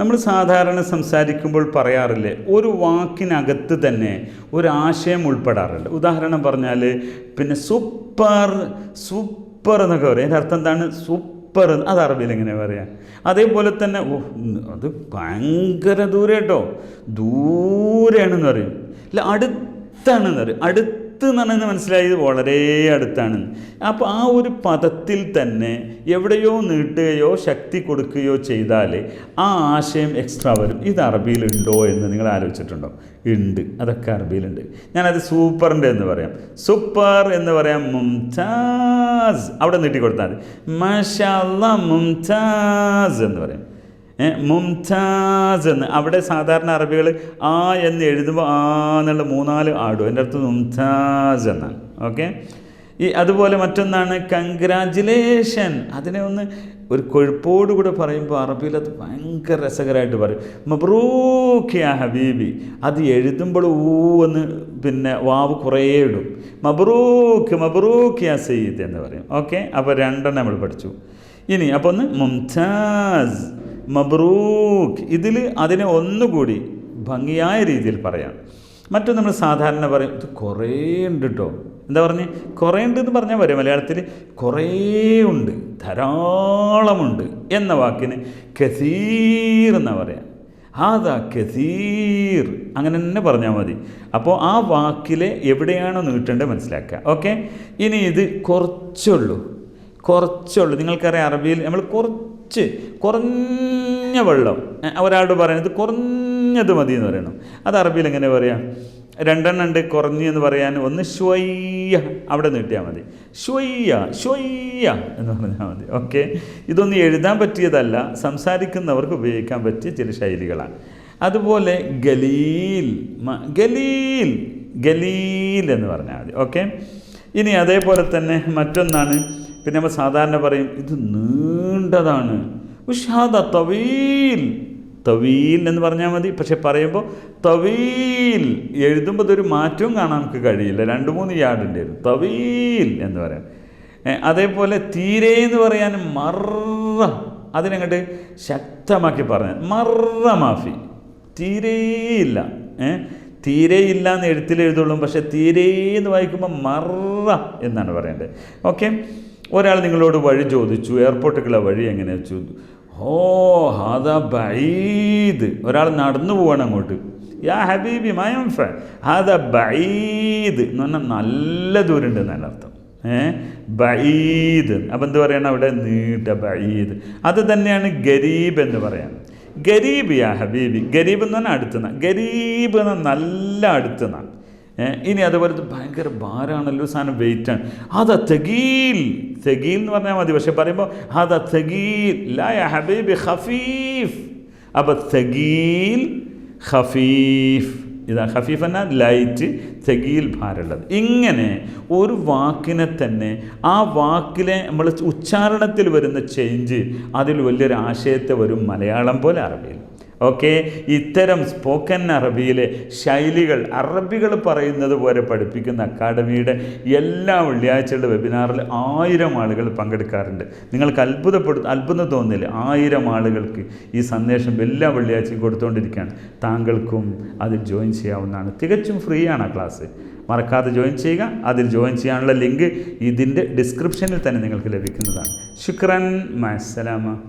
നമ്മൾ സാധാരണ സംസാരിക്കുമ്പോൾ പറയാറില്ലേ ഒരു വാക്കിനകത്ത് തന്നെ ഒരു ആശയം ഉൾപ്പെടാറുണ്ട്. ഉദാഹരണം പറഞ്ഞാൽ പിന്നെ സൂപ്പർ സൂപ്പർ എന്നൊക്കെ പറയും. അതിന്റെ അർത്ഥം എന്താണ്? സൂപ്പർ അത് അറബിയിൽ എങ്ങനെ പറയാം? അതേപോലെ തന്നെ ഓ അത് ഭയങ്കര ദൂരെ കേട്ടോ ദൂരെയാണെന്ന് പറയും. ഇല്ല അടുത്താണെന്ന് പറയും. അടുത്ത് എന്ന് പറഞ്ഞാൽ മനസ്സിലായത് വളരെ അടുത്താണ്. അപ്പോൾ ആ ഒരു പദത്തിൽ തന്നെ എവിടെയോ നീട്ടുകയോ ശക്തി കൊടുക്കുകയോ ചെയ്താൽ ആ ആശയം എക്സ്ട്രാ വരും. ഇത് അറബിയിലുണ്ടോ എന്ന് നിങ്ങൾ ആലോചിച്ചിട്ടുണ്ടോ? ഉണ്ട്. അതൊക്കെ അറബിയിലുണ്ട്. ഞാനത് സൂപ്പറിന്റെ എന്ന് പറയാം. സൂപ്പർ എന്ന് പറയാം മുംതാസ്. അവിടെ നീട്ടി കൊടുത്താൽ മതി മഷാല്ല മുംതാസ് എന്ന് പറയും. മുംതാസ് എന്ന്. അവിടെ സാധാരണ അറബികൾ ആ എന്ന് എഴുതുമ്പോൾ ആ എന്നുള്ള മൂന്നാൽ ആടും. എന്റെ അടുത്ത് മുംതാസ് എന്നാണ്. ഓക്കെ? ഈ അതുപോലെ മറ്റൊന്നാണ് കൺഗ്രാജുലേഷൻ. അതിനെ ഒന്ന് ഒരു കൊഴുപ്പോടുകൂടെ പറയുമ്പോൾ അറബിയിൽ അത് ഭയങ്കര രസകരമായിട്ട് പറയും. മബ്രൂഖ്യ ഹബീബി. അത് എഴുതുമ്പോൾ ഊ എന്ന് പിന്നെ വാവ് കുറേ ഇടും. മബ്രൂഖ് മബ്രൂഖ്യ സയ്യിദ് എന്ന് പറയും. ഓക്കെ? അപ്പോൾ രണ്ടെണ്ണം നമ്മൾ പഠിച്ചു. ഇനി അപ്പോൾ ഒന്ന് മുംതാസ്. മബ്രൂഖ് ഇതിൽ അതിനെ ഒന്നുകൂടി ഭംഗിയായ രീതിയിൽ പറയാം. മറ്റൊന്ന് നമ്മൾ സാധാരണ പറയും ഇത് കുറേ ഉണ്ട് കേട്ടോ എന്താ പറഞ്ഞ്? കുറേ ഉണ്ട് എന്ന് പറഞ്ഞാൽ വരും മലയാളത്തിൽ കുറേ ഉണ്ട് ധാരാളമുണ്ട് എന്ന വാക്കിന് കസീർ എന്നാ പറയാം. ഹാദാ കസീർ. അങ്ങനെ തന്നെ പറഞ്ഞാൽ മതി. അപ്പോൾ ആ വാക്കിലെ എവിടെയാണോ നീട്ടേണ്ടത് മനസ്സിലാക്കുക. ഓക്കെ? ഇനി ഇത് കുറച്ചുള്ളൂ. കുറച്ചുള്ളൂ. നിങ്ങൾക്കറിയാം അറബിയിൽ നമ്മൾ കുറച്ച് കുറഞ്ഞ വെള്ളം. ഒരാളോട് പറയുന്നത് കുറഞ്ഞത് മതി എന്ന് പറയണം. അത് അറബിയിൽ എങ്ങനെ പറയാം? രണ്ടെണ്ണം ഉണ്ട് കുറഞ്ഞു എന്ന് പറയാൻ ഒന്ന് ഷ്വയ്യ. അവിടെ നീട്ടിയാൽ മതി. ഷ്വയ്യ ഷ്വയ്യ എന്ന് പറഞ്ഞാൽ മതി. ഓക്കെ? ഇതൊന്നും എഴുതാൻ പറ്റിയതല്ല സംസാരിക്കുന്നവർക്ക് ഉപയോഗിക്കാൻ പറ്റിയ ചില ശൈലികളാണ്. അതുപോലെ ഗലീൽ ഗലീൽ ഗലീൽ എന്ന് പറഞ്ഞാൽ മതി. ഓക്കെ? ഇനി അതേപോലെ തന്നെ മറ്റൊന്നാണ് പിന്നെ നമ്മൾ സാധാരണ പറയും ഇത് നീണ്ടതാണ്. ഉഷാദ തവീൽ. തവീൽ എന്ന് പറഞ്ഞാൽ മതി. പക്ഷെ പറയുമ്പോൾ തവീൽ. എഴുതുമ്പോൾ ഇതൊരു മാറ്റവും കാണാൻ നമുക്ക് കഴിയില്ല. രണ്ട് മൂന്ന് വരും തവീൽ എന്ന് പറയാം. അതേപോലെ തീരെ എന്ന് പറയാൻ മറ. അതിനങ്ങോട്ട് ശക്തമാക്കി പറഞ്ഞാൽ മറ മാഫി. തീരെയില്ല തീരെയില്ല എന്ന് എഴുത്തിൽ എഴുതുള്ളൂ. പക്ഷെ തീരെ എന്ന് വായിക്കുമ്പോൾ മറ എന്നാണ് പറയേണ്ടത്. ഓക്കെ? ഒരാൾ നിങ്ങളോട് വഴി ചോദിച്ചു എയർപോർട്ടിലേക്കുള്ള വഴി എങ്ങനെ ചോദിച്ചു ഓ ഹാദാ ബൈദ് ഒരാൾ നടന്നു പോവാണ് അങ്ങോട്ട്. യാ ഹബീബി മയം ഫ ഹാദ ബൈദ് എന്ന് പറഞ്ഞാൽ നല്ല ദൂരമുണ്ട് എന്നല്ല അർത്ഥം. ഏ? ബൈദ് അപ്പം എന്ത് പറയണം അവിടെ? നീട്ട ബൈദ് അത് തന്നെയാണ് ഗരീബ് എന്ന് പറയാം. ഗരീബ് യാ ഹബീബി. ഗരീബ് എന്ന് പറഞ്ഞാൽ അടുത്തുന്ന ഗരീബ് എന്ന നല്ല അടുത്തുന്ന ഇനി അതുപോലെ ഭയങ്കര ഭാരമാണല്ലോ സാധനം വെയിറ്റാണ് അത് തെഗീൽ. തെഗീൽ എന്ന് പറഞ്ഞാൽ മതി. പക്ഷെ പറയുമ്പോൾ അത് തെഗീൽ. ലാ യാ ഹബീബി ഖഫീഫ്. അപ്പോൾ തെഗീൽ ഹഫീഫ് ഇതാ ഹഫീഫ് എന്നാൽ ലൈറ്റ് തെഗീൽ ഭാരമുള്ളത്. ഇങ്ങനെ ഒരു വാക്കിനെ തന്നെ ആ വാക്കിലെ നമ്മൾ ഉച്ചാരണത്തിൽ വരുന്ന ചേഞ്ച് അതിൽ വലിയൊരു ആശയത്തെ വരും മലയാളം പോലെ അറബിയിൽ. ഓക്കെ? ഇത്തരം സ്പോക്കൻ അറബിയിലെ ശൈലികൾ അറബികൾ പറയുന്നത് പോലെ പഠിപ്പിക്കുന്ന അക്കാഡമിയുടെ എല്ലാ വെള്ളിയാഴ്ചകളുടെ വെബിനാറിൽ ആയിരം ആളുകൾ പങ്കെടുക്കാറുണ്ട്. നിങ്ങൾക്ക് അത്ഭുതപ്പെടു അത്ഭുതം തോന്നില്ല? ആയിരം ആളുകൾക്ക് ഈ സന്ദേശം എല്ലാ വെള്ളിയാഴ്ചയും കൊടുത്തുകൊണ്ടിരിക്കുകയാണ് താങ്കൾക്കും അതിൽ ജോയിൻ ചെയ്യാവുന്നതാണ്. തികച്ചും ഫ്രീ ആണ് ആ ക്ലാസ്. മറക്കാതെ ജോയിൻ ചെയ്യുക. അതിൽ ജോയിൻ ചെയ്യാനുള്ള ലിങ്ക് ഇതിന്റെ ഡിസ്ക്രിപ്ഷനിൽ തന്നെ നിങ്ങൾക്ക് ലഭിക്കുന്നതാണ്. ശുക്രൻ മസ്സലാമ